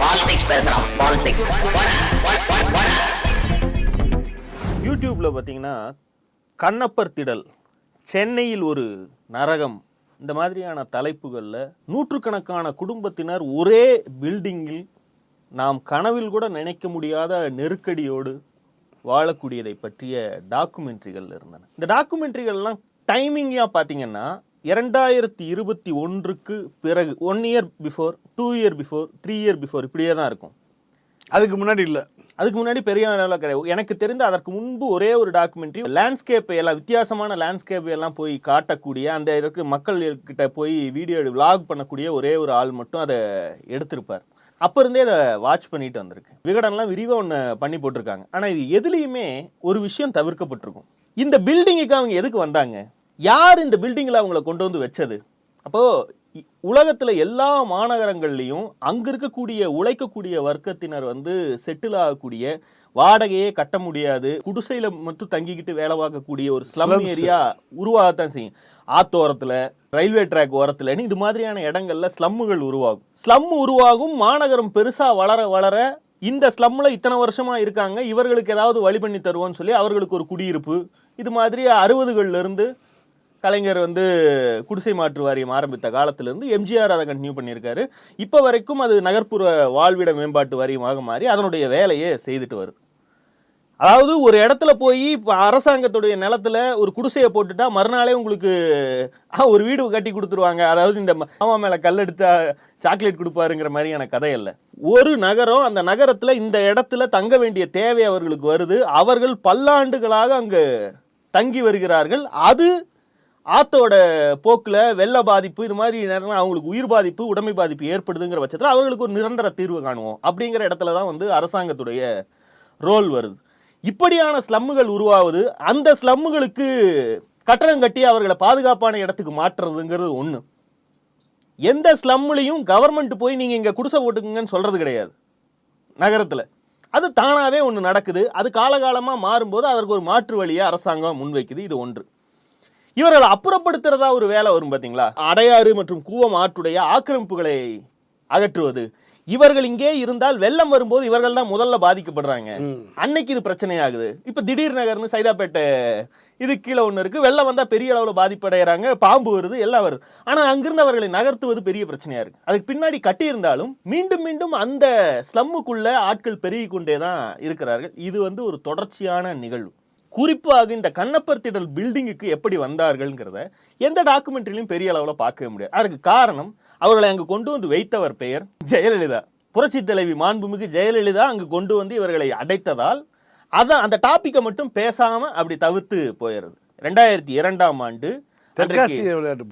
Politics பேசுறான் politics யூடியூப்ல பார்த்தீங்கன்னா கண்ணப்பர் திடல் சென்னையில் ஒரு நரகம் இந்த மாதிரியான தலைப்புகளில் நூற்றுக்கணக்கான குடும்பத்தினர் ஒரே பில்டிங்கில் நாம் கனவில் கூட நினைக்க முடியாத நெருக்கடியோடு வாழக்கூடியதை பற்றிய டாக்குமெண்ட்ரிகள் இருந்தன. இந்த டாக்குமெண்ட்ரிகள்லாம் டைமிங்காக பார்த்தீங்கன்னா இரண்டாயிரத்தி இருபத்தி ஒன்றுக்கு பிறகு one year before two year before three year before இப்படியே தான் இருக்கும். அதுக்கு முன்னாடி இல்லை. அதுக்கு முன்னாடி பெரிய அளவில் கிடையாது. எனக்கு தெரிந்து அதற்கு முன்பு ஒரே ஒரு டாக்குமெண்ட்ரி லேண்ட்ஸ்கேப் எல்லாம் வித்தியாசமான லேண்ட்ஸ்கேப் எல்லாம் போய் காட்டக்கூடிய அந்த இருக்க மக்கள் கிட்ட போய் வீடியோ விலாக் பண்ணக்கூடிய ஒரே ஒரு ஆள் மட்டும் அதை எடுத்திருப்பார். அப்போ இருந்தே அதை வாட்ச் பண்ணிட்டு வந்திருக்கு. விகடன்லாம் விரிவாக ஒன்று பண்ணி போட்டிருக்காங்க. ஆனால் இது எதுலேயுமே ஒரு விஷயம் தவிர்க்கப்பட்டிருக்கும். இந்த பில்டிங்குக்கு அவங்க எதுக்கு வந்தாங்க? யார் இந்த பில்டிங்கில் அவங்கள கொண்டு வந்து வச்சது? அப்போது உலகத்தில் எல்லா மாநகரங்கள்லையும் அங்கே இருக்கக்கூடிய உழைக்கக்கூடிய வர்க்கத்தினர் வந்து செட்டில் ஆகக்கூடிய வாடகையே கட்ட முடியாது குடிசையில் மட்டும் தங்கிக்கிட்டு வேலை பார்க்கக்கூடிய ஒரு ஸ்லம். ஏரியா உருவாகத்தான் செய்யும். ஆத்தோரத்தில் ரயில்வே ட்ராக் ஓரத்துலன்னு இது மாதிரியான இடங்கள்ல ஸ்லம்முகள் உருவாகும். ஸ்லம் உருவாகும் மாநகரம் பெருசாக வளர வளர இந்த ஸ்லம்ல இத்தனை வருஷமா இருக்காங்க இவர்களுக்கு ஏதாவது வழி பண்ணி தருவோம்னு சொல்லி அவர்களுக்கு ஒரு குடியிருப்பு. இது மாதிரி அறுபதுகள்ல இருந்து கலைஞர் வந்து குடிசை மாற்று வாரியம் ஆரம்பித்த காலத்திலிருந்து எம்ஜிஆர் அதை கண்டினியூ பண்ணியிருக்காரு. இப்போ வரைக்கும் அது நகர்ப்புற வாழ்விட மேம்பாட்டு வாரியமாக மாறி அதனுடைய வேலையை செய்துட்டு வருது. அதாவது ஒரு இடத்துல போய் இப்போ அரசாங்கத்துடைய நிலத்தில் ஒரு குடிசையை போட்டுட்டா மறுநாளே உங்களுக்கு ஒரு வீடு கட்டி கொடுத்துருவாங்க. அதாவது இந்த மாமா மேலே கல் எடுத்தா சாக்லேட் கொடுப்பாருங்கிற மாதிரியான கதை இல்லை. ஒரு நகரம் அந்த நகரத்தில் இந்த இடத்துல தங்க வேண்டிய தேவை அவர்களுக்கு வருது. அவர்கள் பல்லாண்டுகளாக அங்கு தங்கி வருகிறார்கள். அது ஆத்தோட போக்கில் வெள்ள பாதிப்பு இது மாதிரி நேரம் அவங்களுக்கு உயிர் பாதிப்பு உடைமை பாதிப்பு ஏற்படுதுங்கிற பட்சத்தில் அவர்களுக்கு ஒரு நிரந்தர தீர்வு காணுவோம். அப்படிங்கிற இடத்துல தான் வந்து அரசாங்கத்துடைய ரோல் வருது. இப்படியான ஸ்லம்முகள் உருவாவது அந்த ஸ்லம்முகளுக்கு கட்டணம் கட்டி அவர்களை பாதுகாப்பான இடத்துக்கு மாற்றுறதுங்கிறது ஒன்று எந்த ஸ்லம்லையும் கவர்மெண்ட் போய் நீங்கள் இங்கே குடிசை போட்டுக்குங்கன்னு சொல்கிறது கிடையாது. நகரத்தில். அது தானாகவே ஒன்று நடக்குது. அது காலகாலமாக மாறும்போது அதற்கு ஒரு மாற்று வழியை அரசாங்கம் முன்வைக்குது. இது ஒன்று. இவர்கள் அப்புறப்படுத்துறதா ஒரு வேலை வரும் பாத்தீங்களா? அடையாறு மற்றும் கூவம் ஆற்றுடைய ஆக்கிரமிப்புகளை அகற்றுவது. இவர்கள் இங்கே இருந்தால் வெள்ளம் வரும்போது இவர்கள் தான் முதல்ல பாதிக்கப்படுறாங்க. அன்னைக்கு இது பிரச்சனையாகுது. இப்ப திடீர் நகர்னு சைதாப்பேட்டை இது கீழே ஒன்று இருக்கு. வெள்ளம் வந்தா பெரிய அளவில் பாதிப்படைகிறாங்க பாம்பு வருது எல்லாம் வருது. ஆனா அங்கிருந்து அவர்களை நகர்த்துவது பெரிய பிரச்சனையா இருக்கு. அதுக்கு பின்னாடி கட்டியிருந்தாலும் மீண்டும் மீண்டும் அந்த ஸ்லம்முக்குள்ள ஆட்கள் பெருகி கொண்டே தான் இருக்கிறார்கள். இது வந்து ஒரு தொடர்ச்சியான நிகழ்வு. குறிப்பாக இந்த கண்ணப்பர் திடல் பில்டிங்குக்கு எப்படி வந்தார்கள்ங்கிறத எந்த டாக்குமெண்ட்ரிலையும் பெரிய அளவில் பார்க்கவே முடியாது. அதுக்கு காரணம் அவர்களை அங்கு கொண்டு வந்து வைத்தவர் பெயர் ஜெயலலிதா. புரட்சி தலைவி மாண்புமிகு ஜெயலலிதா அங்கு கொண்டு வந்து இவர்களை அடைத்ததால் அதான் அந்த டாப்பிக்கை மட்டும் பேசாம அப்படி தவிர்த்து போயிடுது ரெண்டாயிரத்தி இரண்டாம் ஆண்டு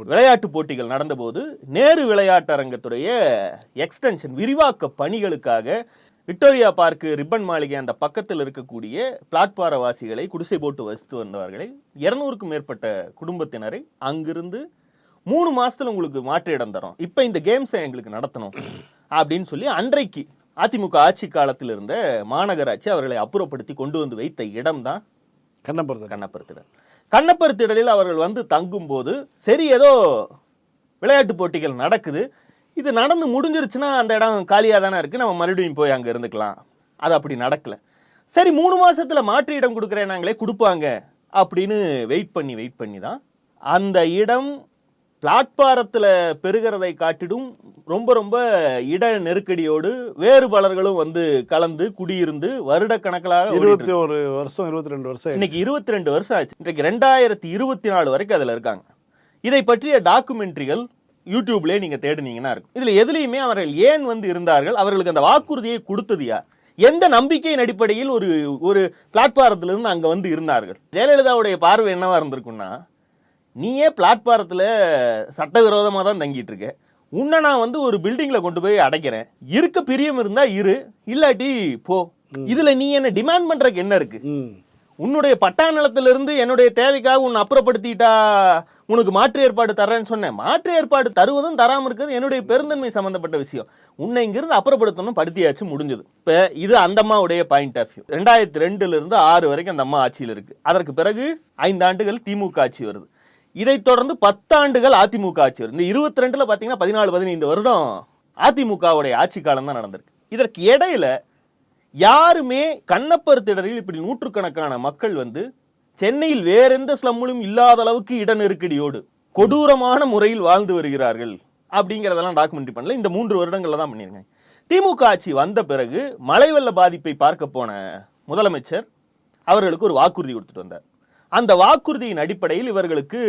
விளையாட்டு போட்டிகள் நடந்தபோது நேரு விளையாட்டரங்கத்துடைய எக்ஸ்டென்ஷன் விரிவாக்க பணிகளுக்காக விக்டோரியா பார்க் ரிப்பன் மாளிகை அந்த பக்கத்தில் இருக்கக்கூடிய பிளாட்பார வாசிகளை குடிசை போட்டு வசித்து வந்தவர்களை இருநூறுக்கும் மேற்பட்ட குடும்பத்தினரை அங்கிருந்து மூணு மாசத்துல உங்களுக்கு மாற்று இடம் தரோம். இப்போ இந்த கேம்ஸை எங்களுக்கு நடத்தணும் அப்படின்னு சொல்லி அன்றைக்கு அதிமுக ஆட்சி காலத்தில் இருந்த மாநகராட்சி அவர்களை அப்புறப்படுத்தி கொண்டு வந்து வைத்த இடம்தான் கண்ணப்படுத்த கண்ணப்பர் திடல் கண்ணப்பர் திடலில் அவர்கள் வந்து தங்கும்போது சரி ஏதோ விளையாட்டு போட்டிகள் நடக்குது. இது நடந்து முடிஞ்சிருச்சுன்னா அந்த இடம் காலியாக தானே இருக்குது நம்ம மறுபடியும் போய் அங்கே இருந்துக்கலாம். அது அப்படி நடக்கல. சரி மூணு மாசத்துல மாற்று இடம் கொடுக்குறேன் நாங்களே கொடுப்பாங்க. அப்படின்னு வெயிட் பண்ணி வெயிட் பண்ணி தான் அந்த இடம் பிளாட்பாரத்தில் பெருகிறதை காட்டிடும் ரொம்ப ரொம்ப இட நெருக்கடியோடு வேறு பலர்களும் வந்து கலந்து குடியிருந்து வருடக்கணக்கிலாக ஓடிட்டு இருக்கு. இருபத்தி ஒரு வருஷம் இருபத்தி ரெண்டு வருஷம் இன்னைக்கு இருபத்தி ரெண்டு வருஷம் ஆச்சு. இன்றைக்கு ரெண்டாயிரத்தி இருபத்தி நாலு வரைக்கும் அதில் இருக்காங்க. இதை பற்றிய டாக்குமெண்ட்ரிகள் யூடியூப்லேயே நீங்கள் தேடுனீங்கன்னா இருக்கும். இதில் எதுலேயுமே அவர்கள் ஏன் வந்து இருந்தார்கள்? அவர்களுக்கு அந்த வாக்குறுதியை கொடுத்தது யார்? எந்த நம்பிக்கையின் அடிப்படையில் ஒரு ஒரு பிளாட்பாரத்திலிருந்து அங்கே வந்து இருந்தார்கள்? ஜெயலலிதாவுடைய பார்வை என்னவா இருந்திருக்குன்னா நீயே பிளாட்பாரத்தில் சட்டவிரோதமாக தான் தங்கிட்டு இருக்க உன்னை நான் வந்து ஒரு பில்டிங்கில் கொண்டு போய் அடைக்கிறேன். இருக்க பிரியம் இருந்தா இரு. இல்லாட்டி போ. இதில் நீ என்ன டிமாண்ட் பண்ணுறதுக்கு என்ன இருக்கு? ம். உன்னுடைய பட்டா நிலத்திலிருந்து என்னுடைய தேவைக்காக உன்னை அப்புறப்படுத்திட்டா உனக்கு மாற்று ஏற்பாடு தர்றேன்னு சொன்னேன். மாற்று ஏற்பாடு தருவதும் தராமல் இருக்கிறது என்னுடைய பெருந்தன்மை சம்மந்தப்பட்ட விஷயம். உன்னை இங்கிருந்து அப்புறப்படுத்தணும் படுத்தியாச்சு முடிஞ்சது. இப்போ இது அந்த அம்மாவுடைய பாயிண்ட் ஆஃப் வியூ ரெண்டாயிரத்தி ரெண்டுலேருந்து ஆறு வரைக்கும் அந்த அம்மா ஆட்சியில் இருக்குது அதற்கு பிறகு ஐந்து ஆண்டுகள் திமுக ஆட்சி வருது. இதைத் தொடர்ந்து பத்தாண்டுகள் அதிமுக ஆட்சி வருது. இந்த இருபத்தி ரெண்டில் பார்த்தீங்கன்னா பதினாலு பதினைந்து வருடம் அதிமுகவுடைய ஆட்சி காலம் தான் நடந்திருக்கு. இதற்கு இடையில யாருமே கண்ணப்பர் திடலில் இப்படி நூற்றுக்கணக்கான மக்கள் வந்து சென்னையில் வேற எந்த ஸ்லம்மிலும் இல்லாத அளவுக்கு இட நெருக்கடியோடு கொடூரமான முறையில் வாழ்ந்து வருகிறார்கள் அப்படிங்கிறதெல்லாம் டாக்குமெண்ட்ரி பண்ணல. இந்த மூன்று வருடங்கள்ல தான் பண்ணியிருக்காங்க திமுக ஆட்சி வந்த பிறகு மழை வெள்ள பாதிப்பை பார்க்க போன முதலமைச்சர் அவர்களுக்கு ஒரு வாக்குறுதி கொடுத்துட்டு வந்தார். அந்த வாக்குறுதியின் அடிப்படையில் இவர்களுக்கு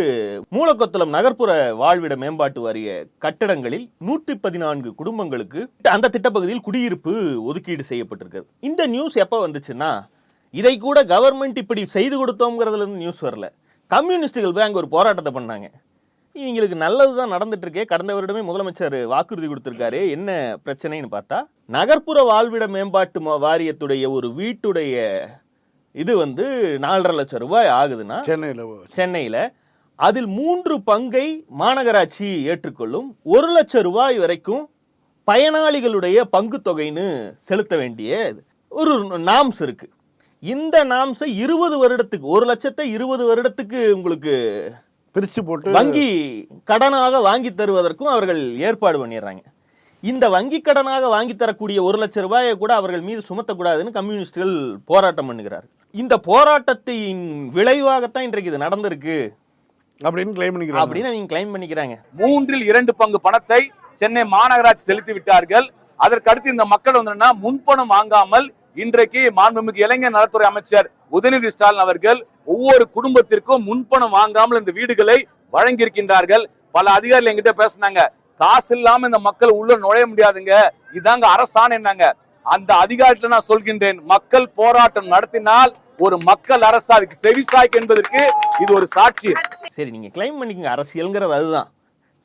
மூலக்கொத்தளம் நகர்ப்புற வாழ்விட மேம்பாட்டு வாரிய கட்டடங்களில் நூற்றி பதினான்கு குடும்பங்களுக்கு அந்த திட்டப்பகுதியில் குடியிருப்பு ஒதுக்கீடு செய்யப்பட்டிருக்கு இந்த நியூஸ் எப்போ வந்துச்சுன்னா இதை கூட கவர்மெண்ட் இப்படி செய்து கொடுத்தோங்கிறதுலேருந்து நியூஸ் வரல. கம்யூனிஸ்டுகள் போய் அங்கே ஒரு போராட்டத்தை பண்ணாங்க. இவங்களுக்கு நல்லது தான் நடந்துட்டுருக்கே. கடந்த வருடமே முதலமைச்சர் வாக்குறுதி கொடுத்துருக்காரு. என்ன பிரச்சனைன்னு பார்த்தா நகர்ப்புற வாழ்விட மேம்பாட்டு ம- வாரியத்துடைய ஒரு வீட்டுடைய இது வந்து நாலரை லட்சம் ரூபாய் ஆகுதுன்னா சென்னையில் சென்னையில அதில் மூன்று பங்கை மாநகராட்சி ஏற்றுக்கொள்ளும் ஒரு லட்சம் ரூபாய் வரைக்கும் பயனாளிகளுடைய பங்கு தொகைன்னு செலுத்த வேண்டிய ஒரு நாம்ஸ் இருக்கு. இந்த நாம்ஸை இருபது வருடத்துக்கு ஒரு லட்சத்தை இருபது வருடத்துக்கு உங்களுக்கு பிரிச்சு போட்டு வங்கி கடனாக வாங்கி தருவதற்கும் அவர்கள் ஏற்பாடு பண்ணிடுறாங்க. இந்த வங்கி கடனாக வாங்கி தரக்கூடிய ஒரு லட்சம் ரூபாயை கூட அவர்கள் மீது சுமத்தக்கூடாதுன்னு கம்யூனிஸ்டுகள் போராட்டம் பண்ணுகிறார் இந்த போராட்டத்தின் விளைவாகத்தான் இன்றைக்கு இது நடந்திருக்கு. அப்படின்னு கிளைம் பண்ணிக்கிறாங்க. அப்படின்னு அவங்க கிளைம் பண்ணிக்கிறாங்க. மூன்றில் இரண்டு பங்கு பணத்தை சென்னை மாநகராட்சி செலுத்தி விட்டார்கள். அதற்கு அடுத்து இந்த மக்கள் வந்து முன்பணம் வாங்காமல் இன்றைக்கு மாண்புமிகு இளைஞர் நலத்துறை அமைச்சர் உதயநிதி ஸ்டாலின் அவர்கள் ஒவ்வொரு குடும்பத்திற்கும் முன்பணம் வாங்காமல் இந்த வீடுகளை வழங்கியிருக்கின்றார்கள். பல அதிகாரிகள் என்கிட்ட பேசினாங்க காசு இல்லாம இந்த மக்கள் உள்ள நுழைய முடியாதுங்க. இதாங்க அரசாணைன்னாங்க. அந்த அதிகாரத்தில் நான் சொல்கின்றேன் மக்கள் போராட்டம் நடத்தினால் ஒரு மக்கள் அரசு அதுக்கு செவிசாய்க்கு என்பதற்கு இது ஒரு சாட்சி. சரி நீங்க கிளைம் பண்ணிக்கங்க அரசியல்ங்கிறது அதுதான்.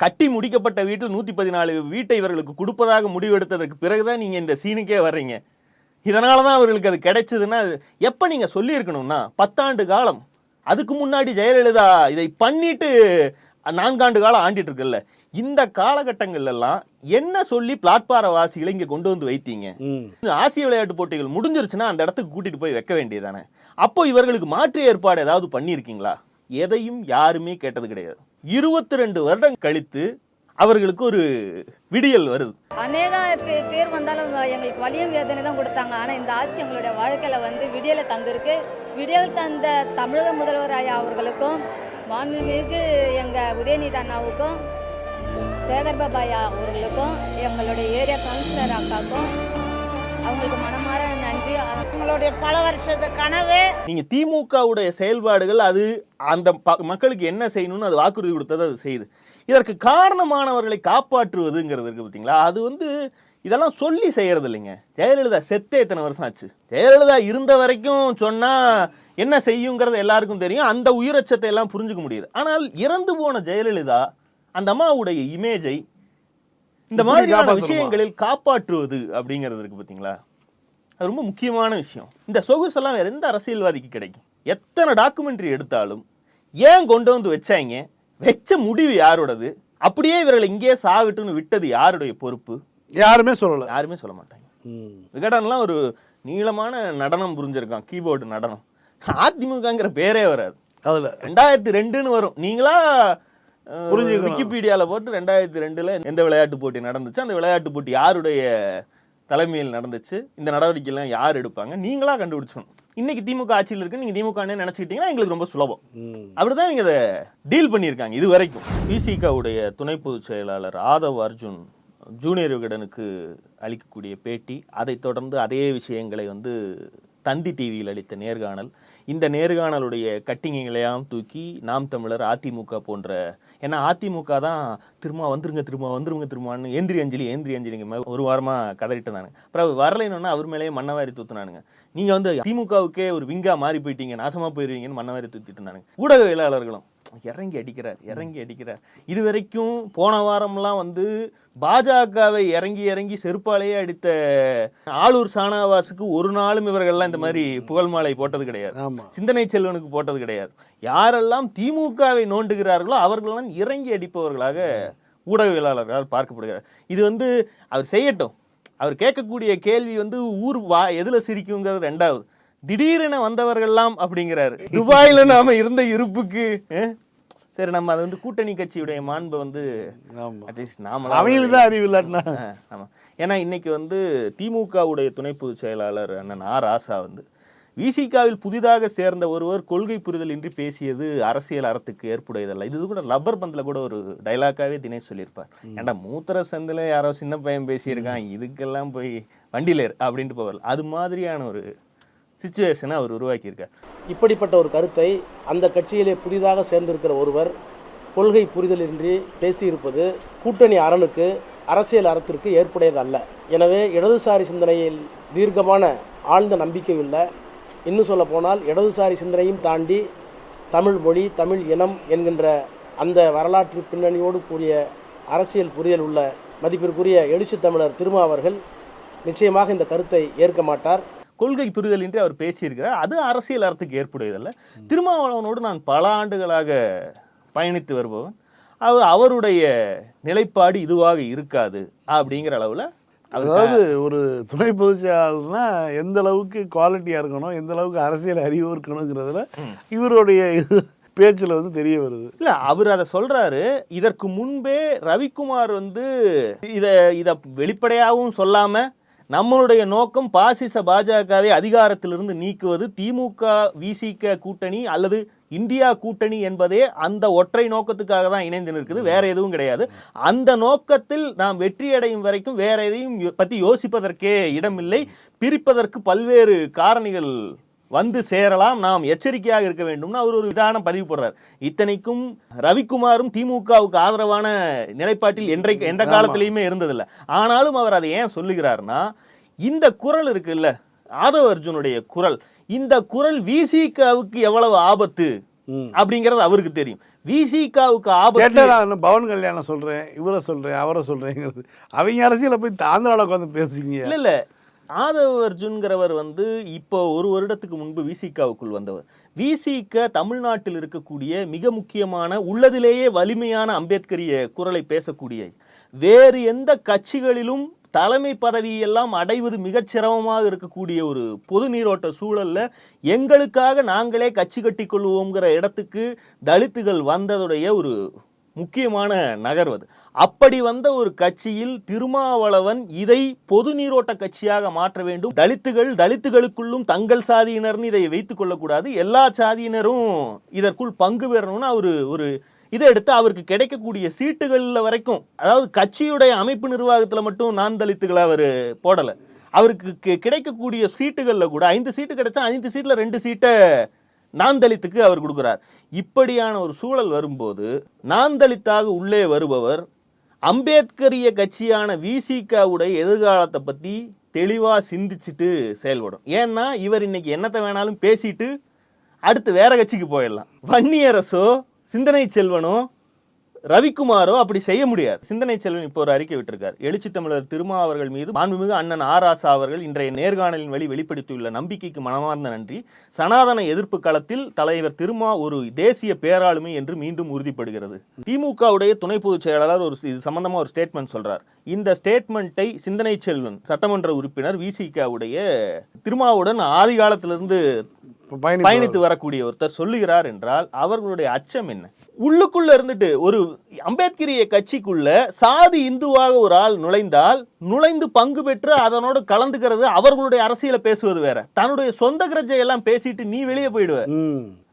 கட்டி முடிக்கப்பட்ட வீட்டில் நூற்றி பதினாலு வீட்டை இவர்களுக்கு கொடுப்பதாக முடிவெடுத்ததற்கு பிறகுதான் நீங்கள் இந்த சீனுக்கே வர்றீங்க. இதனால தான் அவர்களுக்கு அது கிடைச்சதுன்னா அது எப்போ நீங்கள் சொல்லியிருக்கணும்னா பத்தாண்டு காலம். அதுக்கு முன்னாடி ஜெயலலிதா இதை பண்ணிட்டு நான்காண்டு காலம் ஆண்டிட்டு இருக்குல்ல இந்த காலகட்டங்கள்ல எல்லாம் என்ன சொல்லி பிளாட்பார வாசிகளை இங்கே கொண்டு வந்து வைத்தீங்க? ஆசிய விளையாட்டு போட்டிகள் முடிஞ்சிருச்சுன்னா அந்த இடத்துக்கு கூட்டிட்டு போய் வைக்க வேண்டியதானே அப்போ இவர்களுக்கு மாற்று ஏற்பாடு ஏதாவது பண்ணியிருக்கீங்களா? எதையும் யாருமே கேட்டது கிடையாது. இருபத்தி ரெண்டு வருடம் கழித்து அவர்களுக்கு ஒரு விடியல் வருது. அநேக பேர் வந்தாலும் எங்களுக்கு வலியும் வேதனை தான் கொடுத்தாங்க. ஆனால் இந்த ஆட்சி எங்களுடைய வாழ்க்கையில் வந்து விடியலை தந்திருக்கு. விடியல் தந்த தமிழக முதல்வர் ஐயா அவர்களுக்கும் மாண்புமிகு எங்கள் உதயநிதி அண்ணாவுக்கும் சேகர் பாபாயா அவர்களுக்கும் எங்களுடைய ஏரியா கவுன்சிலர் அக்காக்கும் அவங்களுக்கு மனமார நன்றி. அவங்களுடைய பல வருஷத்து கனவு. நீங்க திமுகவுடைய செயல்பாடுகள் அது அந்த ப- மக்களுக்கு என்ன செய்யணும்னு அது வாக்குறுதி கொடுத்தது அது செய்யுது. இதற்கு காரணமானவர்களை காப்பாற்றுவதுங்கிறது இருக்கு பார்த்தீங்களா அது வந்து இதெல்லாம் சொல்லி செய்யறது இல்லைங்க ஜெயலலிதா செத்தே இத்தனை வருஷம் ஆச்சு. ஜெயலலிதா இருந்த வரைக்கும் சொன்னா என்ன செய்யுங்கிறது எல்லாருக்கும் தெரியும். அந்த உயிரச்சத்தை எல்லாம் புரிஞ்சுக்க முடியுது. ஆனால் இறந்து போன ஜெயலலிதா அந்த அம்மாவுடைய இமேஜை இந்த மாதிரியான? விஷயங்களில் காப்பாற்றுவது அப்படிங்கிறது இருக்கு பார்த்தீங்களா அது ரொம்ப முக்கியமான விஷயம். இந்த சொகுசெல்லாம் வேற எந்த அரசியல்வாதிக்கு கிடைக்கும்? எத்தனை டாக்குமெண்ட்ரி எடுத்தாலும் ஏன் கொண்டு வந்து வச்சாங்க? வச்ச முடிவு யாரோடது அப்படியே இவர்களை இங்கேயே சாவிட்டுன்னு விட்டது யாருடைய பொறுப்பு? யாருமே சொல்லல. யாருமே சொல்ல மாட்டாங்க. விகடன்லாம் ஒரு நீளமான நடனம் புரிஞ்சிருக்கான் கீபோர்டு நடனம். அதிமுகங்கிற பேரே வராது. அதுல. ரெண்டாயிரத்தி ரெண்டுன்னு வரும். நீங்களா அஹ், புரிஞ்சுக்கணும். விக்கிபீடியால போட்டு ரெண்டாயிரத்தி ரெண்டுல எந்த விளையாட்டு போட்டி நடந்துச்சு? அந்த விளையாட்டு போட்டி யாருடைய தலைமையில் நடந்துச்சு? இந்த நடவடிக்கைலாம் யார் எடுப்பாங்க? நீங்களா கண்டுபிடிச்சணும் இன்னைக்கு திமுக ஆட்சியில் இருக்கு. நீங்க திமுக நினைச்சுக்கிட்டீங்கன்னா எங்களுக்கு ரொம்ப சுலபம். அப்படிதான் இவங்க இதை டீல் பண்ணியிருக்காங்க இது வரைக்கும். பிசிகாவுடைய துணை பொதுச் செயலாளர் ஆதவ் அர்ஜுன் ஜூனியர் விகடனுக்கு அளிக்கக்கூடிய பேட்டி அதைத் தொடர்ந்து அதே விஷயங்களை வந்து தந்தி டிவியில் அளித்த நேர்காணல். இந்த நேர்காணலுடைய கட்டிங்களையாம் தூக்கி நாம் தமிழர் அதிமுக போன்ற ஏன்னா அதிமுக தான் திரும்ப வந்துருங்க திரும்ப வந்துருங்க திரும்பான்னு ஏந்திரி அஞ்சலி ஏந்திரி அஞ்சலிங்க மாதிரி ஒரு வாரமாக கதறிட்டு இருந்தானுங்க அப்புறம் வரலைன்னு வரலைன்னா அவர் மேலேயே மண்ணவாரி தூத்துனானுங்க. நீங்க வந்து திமுகவுக்கே ஒரு விங்கா மாறி போயிட்டீங்க நாசமா போயிருவீங்கன்னு மண்ணவாரி தூத்திட்டு இருந்தானுங்க ஊடகவியலாளர்களும் இறங்கி அடிக்கிறார் இறங்கி அடிக்கிறார். இது வரைக்கும் போன வாரம்லாம் வந்து பாஜகவை இறங்கி இறங்கி செருப்பாலேயே அடித்த ஆளூர் சானாவாஸுக்கு ஒரு நாளும் இவர்கள்லாம் இந்த மாதிரி புகழ் மாலை போட்டது கிடையாது. சிந்தனை செல்வனுக்கு போட்டது கிடையாது. யாரெல்லாம் திமுகவை நோண்டுகிறார்களோ அவர்களெல்லாம் இறங்கி அடிப்பவர்களாக ஊடகவியலாளர்களால் பார்க்கப்படுகிறார். இது வந்து அவர் செய்யட்டும். அவர் கேட்கக்கூடிய கேள்வி வந்து ஊர் வா எதுல சிரிக்குங்கிறது ரெண்டாவது. திடீரென வந்தவர்கள்லாம் அப்படிங்கிறாரு. துபாயில நாம இருந்த இருப்புக்கு சரி நம்ம அது வந்து கூட்டணி கட்சியுடைய மாண்பை வந்து அட்லீஸ்ட் நாம அவங்களுக்கு தான் அறிவு இல்லாட்டினா. ஆமாம் ஏன்னா இன்னைக்கு வந்து திமுகவுடைய துணை பொதுச் செயலாளர் அண்ணன் ஆ ராசா வந்து விசிகாவில் புதிதாக சேர்ந்த ஒருவர் கொள்கை புரிதல் இன்றி பேசியது அரசியல் அறத்துக்கு ஏற்புடையதல்ல. இது கூட லப்பர் பந்தில் கூட ஒரு டைலாக்காவே தினேஷ் சொல்லியிருப்பார். ஏன்டா மூத்தர சந்தில் யாரோ சின்ன பையன் பேசியிருக்கான் இதுக்கெல்லாம் போய் வண்டியில் அப்படின்ட்டு போவார். அது மாதிரியான ஒரு சுச்சுவேஷனை அவர் உருவாக்கியிருக்கார். இப்படிப்பட்ட ஒரு கருத்தை அந்த கட்சியிலே புதிதாக சேர்ந்திருக்கிற ஒருவர் கொள்கை புரிதலின்றி பேசியிருப்பது கூட்டணி அரணுக்கு அரசியல் அறத்திற்கு ஏற்புடையதல்ல. எனவே இடதுசாரி சிந்தனையில் தீர்க்கமான ஆழ்ந்த நம்பிக்கை உள்ள இன்னும் சொல்ல போனால் இடதுசாரி சிந்தனையும் தாண்டி தமிழ் மொழி தமிழ் இனம் என்கின்ற அந்த வரலாற்று பின்னணியோடு கூடிய அரசியல் புரிதல் உள்ள மதிப்பிற்குரிய எழுச்சி தமிழர் திருமா அவர்கள் நிச்சயமாக இந்த கருத்தை ஏற்க மாட்டார். கொள்கை புரிதலின்றி அவர் பேசியிருக்கிறார். அது அரசியல் அறத்துக்கு ஏற்புடையதல்ல. திருமாவளவனோடு நான் பல ஆண்டுகளாக பயணித்து வருபவன். அவர் அவருடைய நிலைப்பாடு இதுவாக இருக்காது அப்படிங்கிற அளவில் அதாவது ஒரு துணை பொதுச் செயலாளர்னா எந்த அளவுக்கு குவாலிட்டியா இருக்கணும் எந்த அளவுக்கு அரசியல் அறிவு இருக்கணுங்கிறதுல இவருடைய பேச்சுல வந்து தெரிய வருது. இல்ல அவர் அதை சொல்றாரு. இதற்கு முன்பே ரவிக்குமார் வந்து இத இத வெளிப்படையாகவும் சொல்லாம நம்மளுடைய நோக்கம் பாசிச பாஜகவை அதிகாரத்திலிருந்து நீக்குவது திமுக விசிக கூட்டணி அல்லது இந்தியா கூட்டணி என்பதே அந்த ஒற்றை நோக்கத்துக்காக தான் இணைந்து நிற்குது. வேற எதுவும் கிடையாது. அந்த நோக்கத்தில் நாம் வெற்றி அடையும் வரைக்கும் வேற எதையும் யோ- யோசிப்பதற்கே இடமில்லை. பிரிப்பதற்கு பல்வேறு காரணிகள் வந்து சேரலாம் நாம் எச்சரிக்கையாக இருக்க வேண்டும்னு அவர் ஒரு விதானம் பதிவு போடுறார். இத்தனைக்கும் ரவிக்குமாரும் திமுகவுக்கு ஆதரவான நிலைப்பாட்டில் என்றைக்கு எந்த காலத்திலையுமே இருந்ததில்ல. ஆனாலும் அவர் அதை ஏன் சொல்லுகிறார்னா இந்த குரல் இருக்குல்ல ஆதவ அர்ஜுனுடைய குரல் இந்த குரல் விசிகாவுக்கு எவ்வளவு ஆபத்து. அப்படிங்கிறது அவருக்கு தெரியும். விசிகாவுக்கு ஆபத்து பவன் கல்யாணம் சொல்றேன் இவரை சொல்றேன் அவரை சொல்றேங்கிறது. அவங்க அரசியல போய் ஆந்திராவில் உட்காந்து பேசுறீங்க. இல்ல இல்ல. ஆதவ அர்ஜுன்கிறவர் வந்து இப்போ ஒரு வருடத்துக்கு முன்பு விசிகாவுக்குள் வந்தவர். விசிக தமிழ்நாட்டில் இருக்கக்கூடிய மிக முக்கியமான உள்ளதிலேயே வலிமையான அம்பேத்கரிய குரலை பேசக்கூடிய வேறு எந்த கட்சிகளிலும் தலைமை பதவியெல்லாம் அடைவது மிகச் சிரமமாக இருக்கக்கூடிய ஒரு பொது நீரோட்ட சூழலில் எங்களுக்காக நாங்களே கட்சி கட்டிக் கொள்வோங்கிற இடத்துக்கு தலித்துகள் வந்ததுடைய ஒரு முக்கியமான நகர்வு அது. அப்படி வந்த ஒரு கட்சியில் திருமாவளவன் இதை பொது நீரோட்ட கட்சியாக மாற்ற வேண்டும். தலித்துகள் தலித்துகளுக்குள்ளும் தங்கள் சாதியினர்னு இதை வைத்துக் கொள்ளக்கூடாது. எல்லா சாதியினரும் இதற்குள் பங்கு பெறணும்னு அவர் ஒரு இதை எடுத்து அவருக்கு கிடைக்கக்கூடிய சீட்டுகளில் வரைக்கும் அதாவது கட்சியுடைய அமைப்பு நிர்வாகத்தில் மட்டும் நான் தலித்துகளை அவர் போடலை. அவருக்கு கிடைக்கக்கூடிய சீட்டுகளில் கூட ஐந்து சீட்டு கிடைச்சா ஐந்து சீட்டில் ரெண்டு சீட்டை நான் தலித்துக்கு அவர் கொடுக்குறார். இப்படியான ஒரு சூழல் வரும்போது நான் தலித்தாக உள்ளே வருபவர் அம்பேத்கரிய கட்சியான விசிகாவுடைய எதிர்காலத்தை பற்றி தெளிவாக சிந்திச்சுட்டு செயல்படும். ஏன்னா இவர் இன்னைக்கு என்னத்தை வேணாலும் பேசிட்டு அடுத்து வேற கட்சிக்கு போயிடலாம். வன்னியரசோ சிந்தனை செல்வனோ ரவிக்குமாரோ அப்படி செய்ய முடியாது. சிந்தனை செல்வன் இப்போ ஒரு அறிக்கை விட்டிருக்கார். எழுச்சி தமிழர் திருமா அவர்கள் மீது மாண்புமிகு அண்ணன் ஆராசா அவர்கள் இன்றைய நேர்காணலின் வழி வெளிப்படுத்தியுள்ள நம்பிக்கைக்கு மனமார்ந்த நன்றி. சனாதன எதிர்ப்பு களத்தில் தலைவர் திருமா ஒரு தேசிய பேராளுமை என்று மீண்டும் உறுதிப்படுகிறது. திமுகவுடைய துணை பொதுச் செயலாளர் ஒரு இது சம்பந்தமாக ஒரு ஸ்டேட்மெண்ட் சொல்றார். இந்த ஸ்டேட்மெண்ட்டை சிந்தனை செல்வன் சட்டமன்ற உறுப்பினர் விசிகாவுடைய திருமாவுடன் ஆதி காலத்திலிருந்து பயணித்து வரக்கூடிய ஒருத்தர் சொல்லுகிறார் என்றால் அவர்களுடைய அச்சம் என்ன? உள்ளுக்குள்ள இருந்துட்டு ஒரு அம்பேத்கரிய கட்சிக்குள்ள சாதி இந்துவாக ஒரு ஆள் நுழைந்தால் நுழைந்து பங்கு பெற்று அதனோடு கலந்துக்கிறது அவர்களுடைய அரசியலை பேசுவது வேற. தன்னுடைய சொந்த கிரஜை எல்லாம் பேசிட்டு நீ வெளியே போயிடுவ.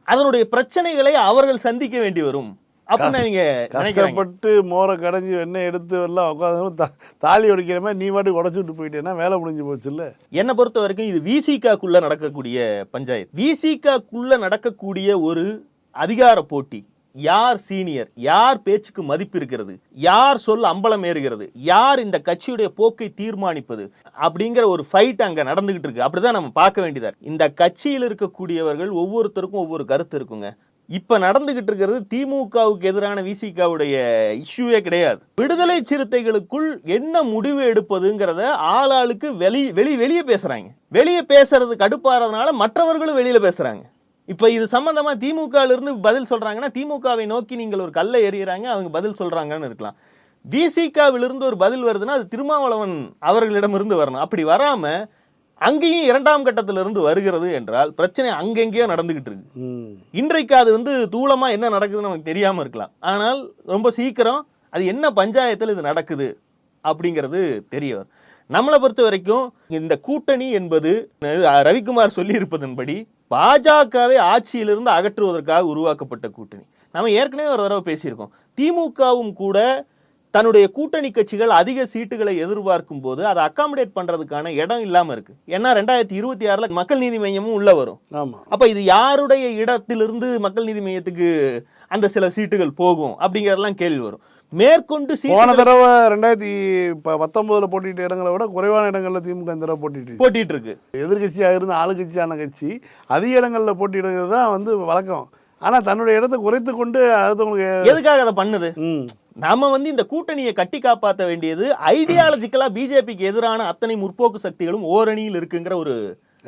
அதனுடைய பிரச்சனைகளை அவர்கள் சந்திக்க வேண்டி வரும். கஷ்டப்பட்டு மோரை கடைஞ்சி வெண்ணெய் எடுத்து எல்லாம் உட்காந்து தாலி உடைக்கிற மாதிரி நீ பாட்டுக்கு உடச்சி விட்டு போயிட்டேன்னா வேலை முடிஞ்சு போச்சு இல்ல என்னை பொறுத்த வரைக்கும் இது விசிகாக்குள்ள நடக்கக்கூடிய பஞ்சாயத்து. விசிகாக்குள்ள நடக்கக்கூடிய ஒரு அதிகார போட்டி. யார் சீனியர்? யார் பேச்சுக்கு மதிப்பு இருக்கிறது? யார் சொல் அம்பலம் ஏறுகிறது? யார் இந்த கட்சியுடைய போக்கை தீர்மானிப்பது? அப்படிங்கிற ஒரு ஃபைட் அங்க நடந்துகிட்டு இருக்கு. அப்படிதான் நம்ம பார்க்க வேண்டியதா. இந்த கட்சியில் இருக்கக்கூடியவர்கள் ஒவ்வொருத்தருக்கும் ஒவ்வொரு கருத்து இருக்குங்க. இப்போ நடந்துகிட்டு இருக்கிறது திமுகவுக்கு எதிரான விசிகாவுடைய இஷ்யூவே கிடையாது. விடுதலை சிறுத்தைகளுக்குள் என்ன முடிவு எடுப்பதுங்கிறத ஆளாளுக்கு வெளி வெளி வெளியே பேசுகிறாங்க வெளியே பேசுறது கடுப்பாறதுனால மற்றவர்களும் வெளியில் பேசுகிறாங்க இப்போ இது சம்மந்தமாக திமுக இருந்து பதில் சொல்கிறாங்கன்னா திமுகவை நோக்கி நீங்கள் ஒரு கல்லை எறிகிறாங்க அவங்க பதில் சொல்கிறாங்கன்னு இருக்கலாம். விசிகாவிலிருந்து ஒரு பதில் வருதுன்னா அது திருமாவளவன் அவர்களிடமிருந்து வரணும். அப்படி வராமல் அங்கேயும் இரண்டாம் கட்டத்திலிருந்து வருகிறது என்றால் பிரச்சனை அங்கெங்கேயோ நடந்துகிட்டு இருக்கு. இன்றைக்கு அது வந்து தூளமா என்ன நடக்குதுன்னு நமக்கு தெரியாம இருக்கலாம். ஆனால் ரொம்ப சீக்கிரம் அது என்ன பஞ்சாயத்தில் இது நடக்குது அப்படிங்கிறது தெரிய வரும். நம்மளை பொறுத்த வரைக்கும் இந்த கூட்டணி என்பது ரவிக்குமார் சொல்லியிருப்பதன்படி பாஜகவை ஆட்சியிலிருந்து அகற்றுவதற்காக உருவாக்கப்பட்ட கூட்டணி. நம்ம ஏற்கனவே ஒரு தடவை பேசியிருக்கோம். திமுகவும் கூட தன்னுடைய கூட்டணி கட்சிகள் அதிக சீட்டுகளை எதிர்பார்க்கும் போது அதை அகாமடேட் பண்றதுக்கான இடம் இல்லாம இருக்கு. ஏன்னா ரெண்டாயிரத்தி இருபத்தி ஆறுல மக்கள் நீதி மையமும் உள்ள வரும். ஆமா. அப்ப இது யாருடைய இடத்திலிருந்து மக்கள் நீதி மையத்துக்கு அந்த சில சீட்டுகள் போகும் அப்படிங்கறதெல்லாம் கேள்வி வரும். மேற்கொண்டு போன தடவை ரெண்டாயிரத்தி பத்தொன்பதுல போட்டிட்ட இடங்களை விட குறைவான இடங்கள்ல திமுக இந்த தடவை போட்டிட்டு போட்டிட்டு இருக்கு. எதிர்கட்சியாக இருந்து ஆளுங்கட்சியான கட்சி அதிக இடங்களில் போட்டியிடுறது தான் வந்து வழக்கம். ஆனா தன்னுடைய இடத்தை குறைத்து கொண்டு அடுத்தவங்களுக்கு எதுக்காக அதை பண்ணுது? நாம வந்து இந்த கூட்டணியை கட்டி காப்பாற்ற வேண்டியது ஐடியாலஜிக்கலா பிஜேபிக்கு எதிரான அத்தனை முற்போக்கு சக்திகளும் ஓரணியில் இருக்குங்கிற ஒரு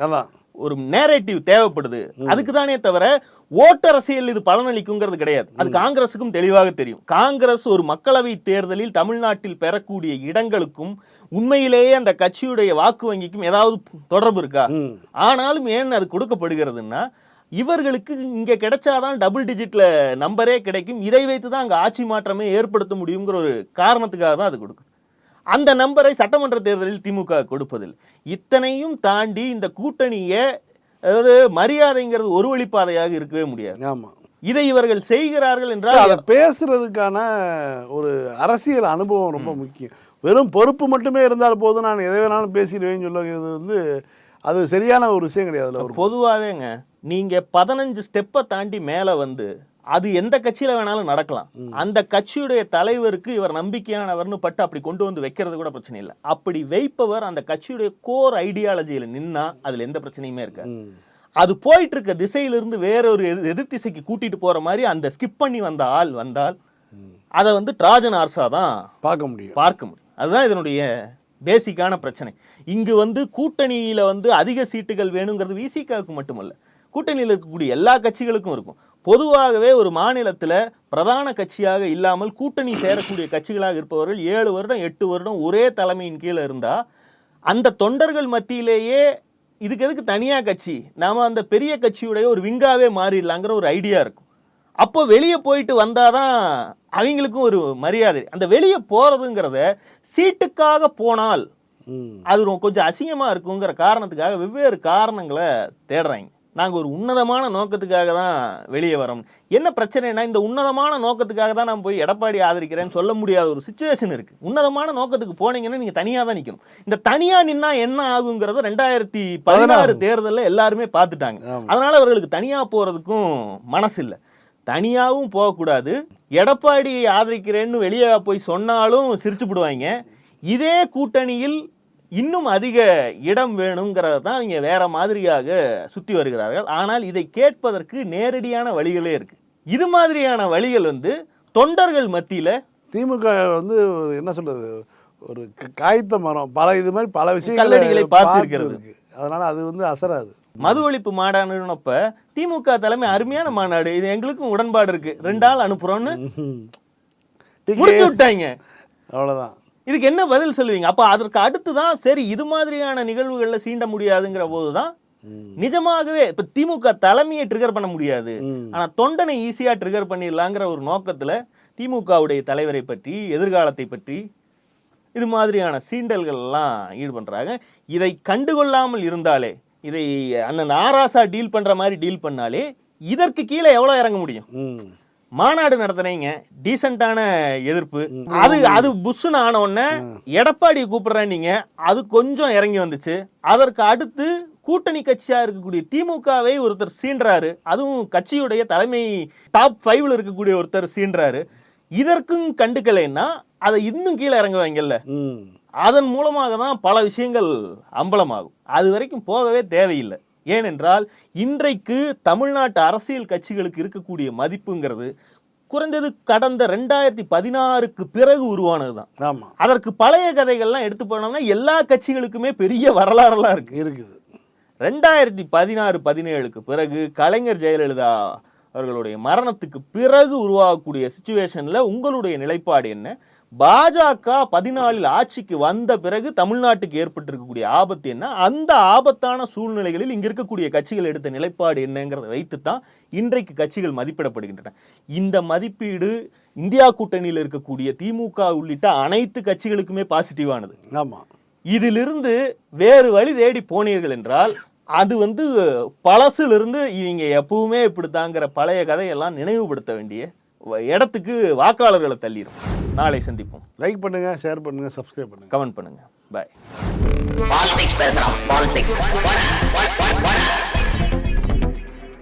அதான் ஒரு நேரேட்டிவ் தேவைப்படுது. அதுக்கு தானே தவிர ஓட்டரசியல் இது பலனளிக்குங்கிறது கிடையாது. அது காங்கிரஸுக்கும் தெளிவாக தெரியும். காங்கிரஸ் ஒரு மக்களவை தேர்தலில் தமிழ்நாட்டில் பெறக்கூடிய இடங்களுக்கும் உண்மையிலேயே அந்த கட்சியுடைய வாக்கு வங்கிக்கும் ஏதாவது தொடர்பு இருக்கா? ஆனாலும் ஏன் அது கொடுக்கப்படுகிறதுன்னா இவர்களுக்கு இங்க கிடைச்சாதான் டபுள் டிஜிட்ல நம்பரே கிடைக்கும். இதை வைத்து தான் அங்க ஆட்சி மாற்றமே ஏற்படுத்த முடியுங்கிற ஒரு காரணத்துக்காக தான் அது கொடுக்குது. அந்த நம்பரை சட்டமன்ற தேர்தலில் திமுக கொடுப்பதில்லை இத்தனையும் தாண்டி இந்த கூட்டணியை அதாவது மரியாதைங்கிறது ஒரு வழிப்பாதையாக இருக்கவே முடியாது. ஆமா. இதை இவர்கள் செய்கிறார்கள் அதை என்றால் பேசுறதுக்கான ஒரு அரசியல் அனுபவம் ரொம்ப முக்கியம். வெறும் பொறுப்பு மட்டுமே இருந்தால் போதும் நான் எதை வேணாலும் பேசிடுவேன்னு சொல்லுறது வந்து அது சரியான ஒரு விஷயம் கிடையாது பொதுவாகவேங்க நீங்க பதினஞ்சு ஸ்டெப்பை தாண்டி மேல வந்து அது எந்த கட்சியில வேணாலும் நடக்கலாம். அந்த கட்சியுடைய தலைவருக்கு இவர் நம்பிக்கையானவர்னு பட்டு அப்படி கொண்டு வந்து வைக்கிறது கூட பிரச்சனை இல்லை. அப்படி வைப்பவர் அந்த கட்சியுடைய கோர் ஐடியாலஜியில நின்னா அதுல எந்த பிரச்சனையுமே இருக்காது. அது போயிட்டு இருக்க திசையிலிருந்து வேற ஒரு எதிர் திசைக்கு கூட்டிட்டு போற மாதிரி அந்த ஸ்கிப் பண்ணி வந்த ஆள் வந்தால் அதை வந்து ட்ராஜன் ஆர்சா தான் பார்க்க முடியும். பார்க்க முடியும். அதுதான் இதனுடைய பேசிக்கான பிரச்சனை. இங்கு வந்து கூட்டணியில் வந்து அதிக சீட்டுகள் வேணுங்கிறது விசிகாவுக்கு மட்டுமல்ல. கூட்டணியில் இருக்கக்கூடிய எல்லா கட்சிகளுக்கும் இருக்கும். பொதுவாகவே ஒரு மாநிலத்தில் பிரதான கட்சியாக இல்லாமல் கூட்டணி சேரக்கூடிய கட்சிகளாக இருப்பவர்கள் ஏழு வருடம் எட்டு வருடம் ஒரே தலைமையின் கீழே இருந்தால் அந்த தொண்டர்கள் மத்தியிலேயே இதுக்கு எதுக்கு தனியாக கட்சி? நாம் அந்த பெரிய கட்சியுடைய ஒரு விங்காவே மாறிடலாங்கிற ஒரு ஐடியா இருக்கும். அப்போ வெளியே போயிட்டு வந்தாதான் அவங்களுக்கும் ஒரு மரியாதை. அந்த வெளியே போறதுங்கிறத சீட்டுக்காக போனால் அது கொஞ்சம் அசிங்கமா இருக்குங்கிற காரணத்துக்காக வெவ்வேறு காரணங்களை தேடுறாங்க. நாங்க ஒரு உன்னதமான நோக்கத்துக்காக தான் வெளியே வரோம். என்ன பிரச்சனைனா இந்த உன்னதமான நோக்கத்துக்காக தான் நான் போய் எடப்பாடி ஆதரிக்கிறேன்னு சொல்ல முடியாத ஒரு சுச்சுவேஷன் இருக்கு. உன்னதமான நோக்கத்துக்கு போனீங்கன்னா நீங்க தனியா தான் நிக்கணும். இந்த தனியா நின்னா என்ன ஆகுங்கிறத ரெண்டாயிரத்தி பதினாறு தேர்தல்ல எல்லாருமே பார்த்துட்டாங்க. அதனால அவர்களுக்கு தனியா போறதுக்கும் மனசு இல்லை தனியாவும் போகக்கூடாது. எடப்பாடியை ஆதரிக்கிறேன்னு வெளியே போய் சொன்னாலும் சிரிச்சுப்பிடுவாங்க. இதே கூட்டணியில் இன்னும் அதிக இடம் வேணுங்கிறத தான் இங்க வேற மாதிரியாக சுத்தி வருகிறார்கள். ஆனால் இதை கேட்பதற்கு நேரடியான வழிகளே இருக்கு. இது மாதிரியான வழிகள் வந்து தொண்டர்கள் மத்தியில திமுக வந்து ஒரு என்ன சொல்றது? ஒரு காய்த்த மரம். பல இது மாதிரி பல விஷயங்களை பார்த்திருக்கிறது. பார்த்திருக்கு. அதனால அது வந்து அசராது. மது ஒழிப்பு மாநாடுனப்ப திமுக தலைமை அருமையான மாநாடு. இது எங்களுக்கும் உடன்பாடு இருக்கு. ரெண்டு ஆள் அனுப்புறோம்னு முடிச்சு விட்டாங்க. அவ்வளவுதான். இதுக்கு என்ன பதில் சொல்லுவீங்க? அப்ப அதற்கு அடுத்து தான் சரி இது மாதிரியான நிகழ்வுகள்ல சீண்ட முடியாதுங்கிற போதுதான் நிஜமாகவே இப்ப திமுக தலைமையை ட்ரிகர் பண்ண முடியாது. ஆனா தொண்டனை ஈஸியா ட்ரிகர் பண்ணிடலாங்கிற ஒரு நோக்கத்துல திமுகவுடைய தலைவரை பற்றி எதிர்காலத்தை பற்றி இது மாதிரியான சீண்டல்கள் எல்லாம் ஈடுபண்றாங்க இதை கண்டுகொள்ளாமல் இருந்தாலே இதை அண்ணன் ஆராசா டீல் பண்ற மாதிரி டீல் பண்ணாலே இதற்கு கீழே எவ்வளவு இறங்க முடியும்? மாநாடு நடத்துனீங்க டீசென்டான எதிர்ப்பு. அது அது புஷ்ஷுன்னு ஆன உடனே எடப்பாடி கூப்பிடுறேன் நீங்க அது கொஞ்சம் இறங்கி வந்துச்சு. அதற்கு அடுத்து கூட்டணி கட்சியா இருக்கக்கூடிய திமுகவை ஒருத்தர் சீன்றாரு. அதுவும் கட்சியுடைய தலைமை டாப் ஃபைவ்ல இருக்கக்கூடிய ஒருத்தர் சீன்றாரு. இதற்கும் கண்டுக்கலைன்னா அதை இன்னும் கீழே இறங்குவாங்கல்ல? அதன் மூலமாக தான் பல விஷயங்கள் அம்பலமாகும். அது வரைக்கும் போகவே தேவையில்லை. ஏனென்றால் இன்றைக்கு தமிழ்நாட்டு அரசியல் கட்சிகளுக்கு இருக்கக்கூடிய மதிப்புங்கிறது குறைந்தது கடந்த ரெண்டாயிரத்தி பதினாறுக்கு பிறகு உருவானது தான் ஆமா. அதற்கு பழைய கதைகள்லாம் எடுத்து போனோம்னா எல்லா கட்சிகளுக்குமே பெரிய வரலாறுலாம் இருக்கு. இருக்குது. ரெண்டாயிரத்தி பதினாறு பதினேழுக்கு பிறகு கலைஞர் ஜெயலலிதா அவர்களுடைய மரணத்துக்கு பிறகு உருவாகக்கூடிய சுச்சுவேஷன்ல உங்களுடைய நிலைப்பாடு என்ன? பாஜக பதினாலில் ஆட்சிக்கு வந்த பிறகு தமிழ்நாட்டுக்கு ஏற்பட்டிருக்கக்கூடிய ஆபத்து என்ன? அந்த ஆபத்தான சூழ்நிலைகளில் இங்க இருக்கக்கூடிய கட்சிகள் எடுத்த நிலைப்பாடு என்னங்கிறத வைத்துத்தான் இன்றைக்கு கட்சிகள் மதிப்பிடப்படுகின்றன. இந்த மதிப்பீடு இந்தியா கூட்டணியில் இருக்கக்கூடிய திமுக உள்ளிட்ட அனைத்து கட்சிகளுக்குமே பாசிட்டிவானது ஆமாம் இதிலிருந்து வேறு வழி தேடி போனீர்கள் என்றால் அது வந்து பழசிலிருந்து இவங்க எப்பவுமே இப்படித்தாங்கிற பழைய கதையெல்லாம் நினைவுபடுத்த வேண்டிய இடத்துக்கு வாக்காளர்களை தள்ளிடும் நாளை சந்திப்போம். லைக் பண்ணுங்க ஷேர் பண்ணுங்க சப்ஸ்கிரைப் பண்ணுங்க. கமெண்ட் பண்ணுங்க. பாய் பாலிடிக்ஸ் பேசுறான் பாலிடிக்ஸ்